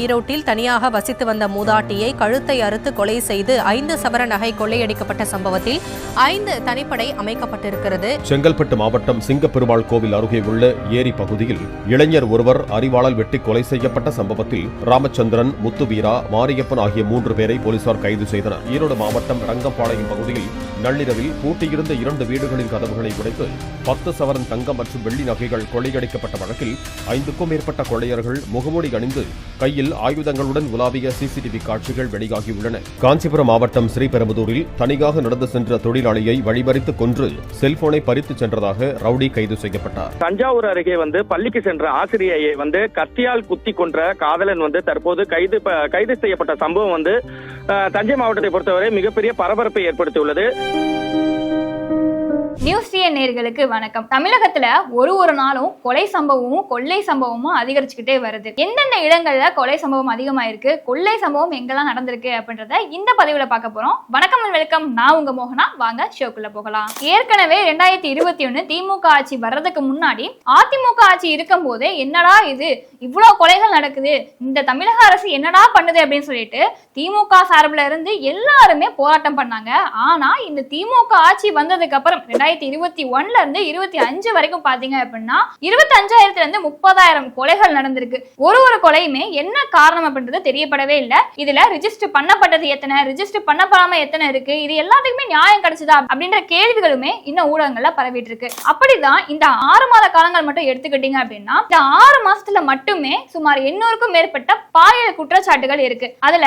ஈரோட்டில் தனியாக வசித்து வந்த மூதாட்டியை கழுத்தை அறுத்து கொலை செய்து ஐந்து சவர நகை கொள்ளையடிக்கப்பட்ட சம்பவத்தில் ஐந்து தனிப்படை அமைக்கப்பட்டிருக்கிறது. செங்கல்பட்டு மாவட்டம் சிங்கப்பெருமாள் கோவில் அருகே உள்ள ஏரி பகுதியில் இளைஞர் ஒருவர் அறிவாளால் வெட்டி கொலை செய்யப்பட்ட சம்பவத்தில் ராமச்சந்திரன் முத்துவீரா மாரியப்பன் ஆகிய மூன்று பேரை போலீசார் கைது செய்தனர். ஈரோடு மாவட்டம் ரங்கம்பாளையம் பகுதியில் நள்ளிரவில் பூட்டியிருந்த இரண்டு வீடுகளின் கதவுகளை உடைத்து பத்து சவரன் தங்கம் மற்றும் வெள்ளி நகைகள் கொள்ளையடிக்கப்பட்ட வழக்கில் ஐந்துக்கும் மேற்பட்ட கொள்ளையர்கள் முகமூடி அணிந்து கையில் ஆயுதங்களுடன் உலாவிய சிசிடிவி காட்சிகள் வெளியாகியுள்ளன. காஞ்சிபுரம் மாவட்டம் ஸ்ரீபெரும்புதூரில் தனியாக நடந்து சென்ற தொழிலாளியை வழிமறித்து கொன்று செல்போனை பறித்துச் சென்றதாக ரவுடி கைது செய்யப்பட்டார். தஞ்சாவூர் அருகே வந்து பள்ளிக்கு சென்ற ஆசிரியையை வந்து கத்தியால் குத்தி கொன்ற காதலன் வந்து தற்போது கைது கைது செய்யப்பட்ட சம்பவம் வந்து தஞ்சை மாவட்டத்தை பொறுத்தவரை மிகப்பெரிய பரபரப்பை ஏற்படுத்தியுள்ளது. நியூஸ் நேர்களுக்கு வணக்கம். தமிழகத்துல ஒரு ஒரு நாளும் கொலை சம்பவமும் கொள்ளை சம்பவமும் அதிகரிச்சுக்கிட்டே வருது. எந்தெந்த இடங்கள்ல கொலை சம்பவம் அதிகமாயிருக்கு கொள்ளை சம்பவம் எங்கெல்லாம் நடந்திருக்கு அப்படின்றத இந்த பதிவுல பார்க்க போறோம். வணக்கம் and வெல்கம் நான் உங்க மோகனா. வாங்க ஷோக்குள்ள போகலாம். ஏற்கனவே ரெண்டாயிரத்தி இருபத்தி ஒண்ணு திமுக ஆட்சி வர்றதுக்கு முன்னாடி அதிமுக ஆட்சி இருக்கும் போதே என்னடா இது? இவ்வளோ கொலைகள் நடக்குது. இந்த தமிழக அரசு என்னடா பண்ணுது அப்படின்னு சொல்லிட்டு திமுக சார்பில் இருந்து எல்லாருமே போராட்டம் பண்ணாங்க. ஆனால் இந்த திமுக ஆட்சி வந்ததுக்கு அப்புறம் ரெண்டாயிரத்தி இருபத்தி ஒன்ல இருந்து இருபத்தி அஞ்சு வரைக்கும் பாத்தீங்க அப்படின்னா இருபத்தி அஞ்சாயிரத்துல இருந்து முப்பதாயிரம் கொலைகள் நடந்திருக்கு. ஒரு ஒரு கொலையுமே என்ன காரணம் அப்படின்றது தெரியப்படவே இல்லை. இதுல ரிஜிஸ்டர் பண்ணப்பட்டது எத்தனை ரிஜிஸ்டர் பண்ணப்படாம எத்தனை இருக்கு இது எல்லாத்துக்குமே நியாயம் கிடைச்சதா அப்படின்ற கேள்விகளுமே இன்னும் ஊடகங்கள்ல பரவிட்டு இருக்கு. அப்படிதான் இந்த ஆறு மாத காலங்கள் மட்டும் எடுத்துக்கிட்டீங்க அப்படின்னா இந்த ஆறு மாசத்துல மட்டும் மட்டுமே சுமார் எண்ணூறுக்கும் மேற்பட்ட பாலியல் குற்றச்சாட்டுகள் இருக்கு. அதுல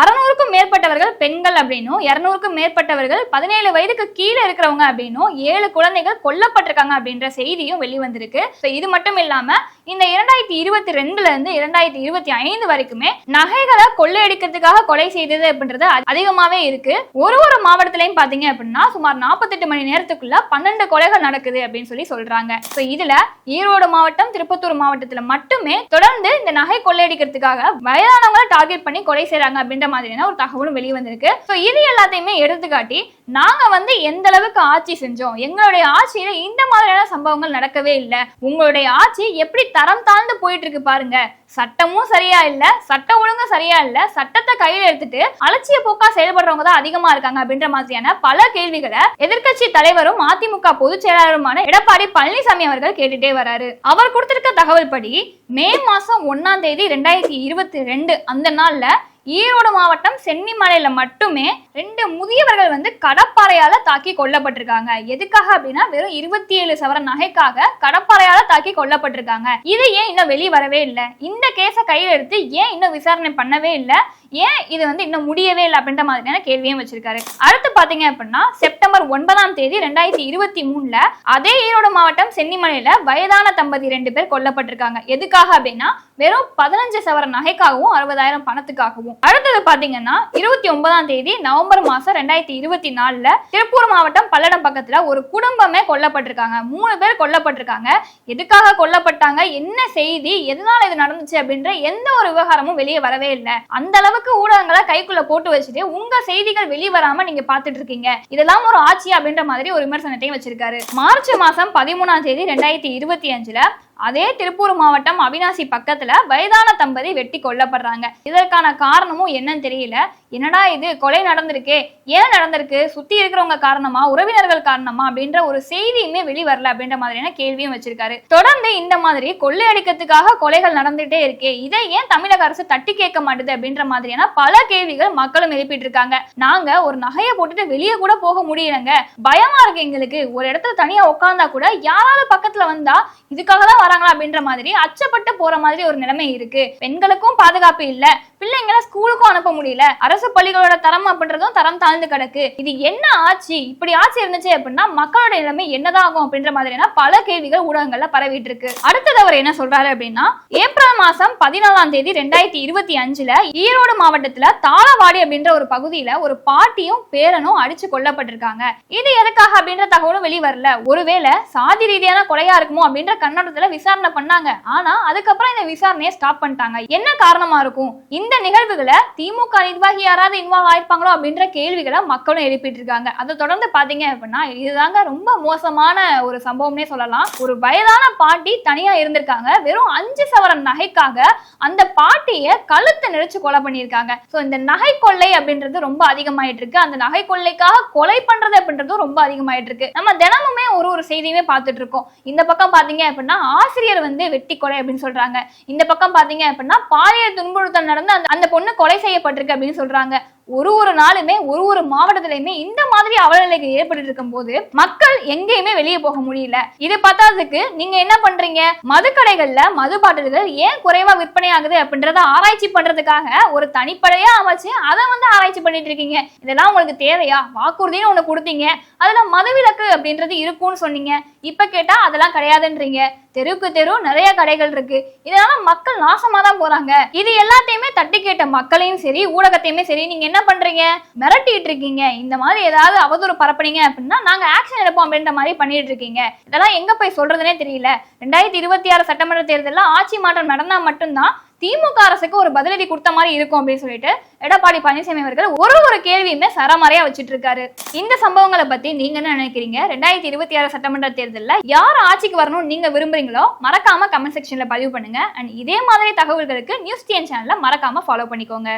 அறநூறுக்கும் மேற்பட்டவர்கள் பெண்கள் அப்படின்னும் இருநூறுக்கும் மேற்பட்டவர்கள் பதினேழு வயதுக்கு கீழே இருக்கிறவங்க அப்படின்னும் ஏழு குழந்தைகள் கொல்லப்பட்டிருக்காங்க அப்படின்ற செய்தியும் வெளிவந்திருக்கு. இது மட்டும் இல்லாம இந்த இரண்டாயிரத்தி இருபத்தி ரெண்டுல இருந்து இரண்டாயிரத்தி இருபத்தி ஐந்து வரைக்குமே நகைகளை கொள்ளையடிக்கிறதுக்காக கொலை செய்தது அப்படின்றது அதிகமாவே இருக்கு. ஒரு ஒரு மாவட்டத்திலையும் பாத்தீங்க அப்படின்னா சுமார் நாற்பத்தெட்டு மணி நேரத்துக்குள்ள பன்னெண்டு கொலைகள் நடக்குது அப்படின்னு சொல்லி சொல்றாங்க. ஸோ இதுல ஈரோடு மாவட்டம் திருப்பத்தூர் மாவட்டத்துல மட்டுமே தொடர்ந்து இந்த நகை கொள்ளையடிக்கிறதுக்காக வயதானவங்களை டார்கெட் பண்ணி கொலை செய்யறாங்க அப்படின்ற மாதிரியான ஒரு தகவலும் வெளியே வந்திருக்கு. ஸோ இது எல்லாத்தையுமே எடுத்துக்காட்டி நாங்க வந்து எந்த அளவுக்கு ஆட்சி செஞ்சோம்? எங்களுடைய ஆட்சியில இந்த மாதிரியான சம்பவங்கள் நடக்கவே இல்லை. உங்களுடைய ஆட்சி எப்படி தரம் தாழ்ந்து போயிட்டு இருக்கு பாருங்க. சட்டமும் சரியா இல்ல சட்ட ஒழுங்கும் சரியா இல்ல சட்டத்தை கையில எடுத்துட்டு அலட்சிய போக்கா செயல்படுறவங்க தான் அதிகமா இருக்காங்க அப்படின்ற மாதிரியான பல கேள்விகளை எதிர்க்கட்சி தலைவரும் அதிமுக பொதுச் செயலாளருமான எடப்பாடி பழனிசாமி அவர்கள் கேட்டுட்டே வராரு. அவர் கொடுத்திருக்க தகவல் படி மே மாசம் ஒன்னாம் தேதி ரெண்டாயிரத்தி இருபத்தி ரெண்டு அந்த நாள்ல ஈரோடு மாவட்டம் சென்னிமலையில மட்டுமே ரெண்டு முதியவர்கள் வந்து கடப்பாறையால தாக்கி கொல்லப்பட்டிருக்காங்க. எதுக்காக அப்படின்னா வெறும் இருபத்தி ஏழு சவர நகைக்காக கடப்பாறையால தாக்கி கொல்லப்பட்டிருக்காங்க. இது ஏன் இன்னும் வெளியே வரவே இல்லை? இந்த கேஸை கையில் எடுத்து ஏன் இன்னும் விசாரணை பண்ணவே இல்லை? ஏன் இது வந்து இன்னும் முடியவே இல்லை அப்படின்ற மாதிரியான கேள்வியும் வச்சிருக்காரு. அடுத்து பாத்தீங்க அப்படின்னா செப்டம்பர் ஒன்பதாம் தேதி ரெண்டாயிரத்தி இருபத்தி மூணுல அதே ஈரோடு மாவட்டம் சென்னிமலையில வயதான தம்பதி ரெண்டு பேர் கொல்லப்பட்டிருக்காங்க. எதுக்காக அப்படின்னா வெறும் பதினஞ்சு சவர நகைக்காகவும் அறுபதாயிரம் பணத்துக்காகவும். அடுத்தது பாத்தீங்கன்னா இருபத்தி ஒன்பதாம் தேதி நவம்பர் மாசம் ரெண்டாயிரத்தி இருபத்தி நாலுல திருப்பூர் மாவட்டம் பல்லடம் பக்கத்துல ஒரு குடும்பமே கொல்லப்பட்டிருக்காங்க. மூணு பேர் கொல்லப்பட்டிருக்காங்க. எதுக்காக கொல்லப்பட்டாங்க? என்ன செய்தி? எதனால இது நடந்துச்சு அப்படின்ற எந்த ஒரு விவகாரமும் வெளியே வரவே இல்லை. அந்த அளவுக்கு ஊடகங்களை கைக்குள்ள போட்டு வச்சுட்டு உங்க செய்திகள் வெளிவராம நீங்க பாத்துட்டு இருக்கீங்க இதெல்லாம் ஒரு ஆட்சி அப்படின்ற மாதிரி ஒரு விமர்சனத்தையும் வச்சிருக்காரு. மார்ச் மாசம் பதிமூணாம் தேதி ரெண்டாயிரத்தி இருபத்தி அஞ்சுல அதே திருப்பூர் மாவட்டம் அவினாசி பக்கத்துல வயதான தம்பதி வெட்டி கொல்லப்படுறாங்க. இதற்கான காரணமும் என்னன்னு தெரியல. என்னடா இது? கொலை நடந்திருக்கே. ஏன் நடந்திருக்கு? சுத்தி இருக்கிறவங்க காரணமா? உறவினர்கள் காரணமா? அப்படின்ற ஒரு செய்தியுமே வெளி வரல அப்படின்ற மாதிரியான கேள்வியும் வச்சிருக்காரு. தொடர்ந்து இந்த மாதிரி கொள்ளையடிக்கிறதுக்காக கொலைகள் நடந்துட்டே இருக்கே. இதை ஏன் தமிழக அரசு தட்டி கேட்க மாட்டுது அப்படின்ற மாதிரியான பல கேள்விகள் மக்களும் எழுப்பிட்டு இருக்காங்க நாங்க ஒரு நகையை போட்டுட்டு வெளியே கூட போக முடியலங்க. பயமா இருக்கு எங்களுக்கு. ஒரு இடத்துல தனியா உட்கார்ந்தா கூட யாராவது பக்கத்துல வந்தா இதுக்காக தான் வராங்களா அப்படின்ற மாதிரி அச்சப்பட்டு போற மாதிரி ஒரு நிலைமை இருக்கு. பெண்களுக்கும் பாதுகாப்பு இல்ல. பிள்ளைங்களை ஸ்கூலுக்கும் அனுப்ப முடியல. அரசு பள்ளிகளோட தரம் அப்படின்றதும் தரம் தாழ்ந்து கிடக்கு. இது என்ன ஆட்சி? இப்படி ஆட்சி இருந்துச்சு அப்படின்னா மக்களோட நிலைமை என்னதான் ஆகும் அப்படின்ற மாதிரியான பல கேள்விகள் ஊடகங்கள்ல பரவிட்டு இருக்கு அடுத்தது அவர் என்ன சொல்றாரு அப்படின்னா ஏப்ரல் மாசம் பதினாலாம் தேதி ரெண்டாயிரத்தி இருபத்தி அஞ்சுல ஈரோடு மாவட்டத்துல தாளவாடி அப்படின்ற ஒரு பகுதியில ஒரு பாட்டியும் பேரனும் அடிச்சு கொல்லப்பட்டிருக்காங்க. இது எதுக்காக அப்படின்ற தகவலும் வெளி வரல ஒருவேளை சாதி ரீதியான கொலையா இருக்குமோ அப்படின்ற கண்ணோட்டத்துல விசாரணை பண்ணாங்க. ஆனா அதுக்கப்புறம் இந்த விசாரணையை ஸ்டாப் பண்ணிட்டாங்க. என்ன காரணமா இருக்கும்? இந்த நிகழ்வுகளை திமுக நிர்வாகி யாராவது இன்வால்வ் ஆயிருப்பாங்களோ அப்படின்ற கேள்விகளை மக்களும் எழுப்பிட்டு இருக்காங்க அதை தொடர்ந்து பாத்தீங்க அப்படின்னா இதுதாங்க ரொம்ப மோசமான ஒரு சம்பவம்னே சொல்லலாம். ஒரு வயதான பாட்டி தனியா இருந்திருக்காங்க. வெறும் அஞ்சு சவரன் நகைக்காக அந்த பாட்டியை கழுத்தை நெரிச்சு கொலை பண்ணியிருக்காங்க. சோ இந்த நகை கொள்ளை அப்படின்றது ரொம்ப அதிகமாயிட்டு இருக்கு அந்த நகை கொள்ளைக்காக கொலை பண்றது அப்படின்றதும் ரொம்ப அதிகமாயிட்டு இருக்கு நம்ம தினமுமே ஒரு ஒரு செய்தியுமே பார்த்துட்டு இருக்கோம். இந்த பக்கம் பாத்தீங்க அப்படின்னா ஆசிரியர் வந்து வெட்டி கொலை அப்படின்னு சொல்றாங்க. இந்த பக்கம் பாத்தீங்க அப்படின்னா பாலியல் துன்புறுத்தல் நடந்து அந்த அந்த பொண்ணு கொலை செய்யப்பட்டிருக்கு அப்படின்னு சொல்றாங்க. ஒரு ஒரு நாளுமே ஒரு ஒரு மாவட்டத்திலயுமே இந்த மாதிரி அவலநிலைக்கு ஏற்பட்டு இருக்கும் போது மக்கள் எங்கேயுமே வெளியே போக முடியல. இது பத்தாததுக்கு நீங்க என்ன பண்றீங்க? மதுக்கடைகள்ல மது பாட்டில்கள் ஏன் குறைவா விற்பனை ஆகுது அப்படின்றத ஆராய்ச்சி பண்றதுக்காக ஒரு தனிப்படையா அமைச்சு அதை வந்து ஆராய்ச்சி பண்ணிட்டு இருக்கீங்க. இதெல்லாம் உங்களுக்கு தேவையா? வாக்குறுதின்னு ஒண்ணு கொடுத்தீங்க. அதுல மதுவிலக்கு அப்படின்றது இருக்கும்னு சொன்னீங்க. இப்ப கேட்டா அதெல்லாம் கிடையாதுன்றீங்க. தெருவுக்கு தெரு நிறைய கடைகள் இருக்கு. இதனால மக்கள் நாசமா தான் போறாங்க. இது எல்லாத்தையுமே தட்டி கேட்ட மக்களையும் சரி ஊடகத்தையுமே சரி நீங்க என்ன என்ன பண்றீங்க? மிரட்டிட்டு இருக்கீங்க. இந்த மாதிரி ஏதாவது அவதூறு பரப்புனீங்க அப்படின்னா நாங்க ஆக்ஷன் எடுப்போம் அப்படின்ற மாதிரி பண்ணிட்டு இருக்கீங்க. இதெல்லாம் எங்க போய் சொல்றதுனே தெரியல. ரெண்டாயிரத்தி இருபத்தி ஆறு சட்டமன்ற தேர்தலில் ஆட்சி மாற்றம் நடந்தா மட்டும்தான் திமுக அரசுக்கு ஒரு பதிலடி கொடுத்த மாதிரி இருக்கும் அப்படின்னு சொல்லிட்டு எடப்பாடி பழனிசாமி அவர்கள் ஒரு ஒரு கேள்வியுமே சரமாரியா வச்சுட்டு இருக்காரு. இந்த சம்பவங்களை பத்தி நீங்க என்ன நினைக்கிறீங்க? ரெண்டாயிரத்தி இருபத்தி ஆறு சட்டமன்ற தேர்தலில் யார் ஆட்சிக்கு வரணும்னு நீங்க விரும்புறீங்களோ மறக்காம கமெண்ட் செக்ஷன்ல பதிவு பண்ணுங்க. அண்ட் இதே மாதிரி தகவல்களுக்கு நியூஸ் டிஎன் சேனல்ல மறக்காம ஃபாலோ பண்ணிக்கோங்க.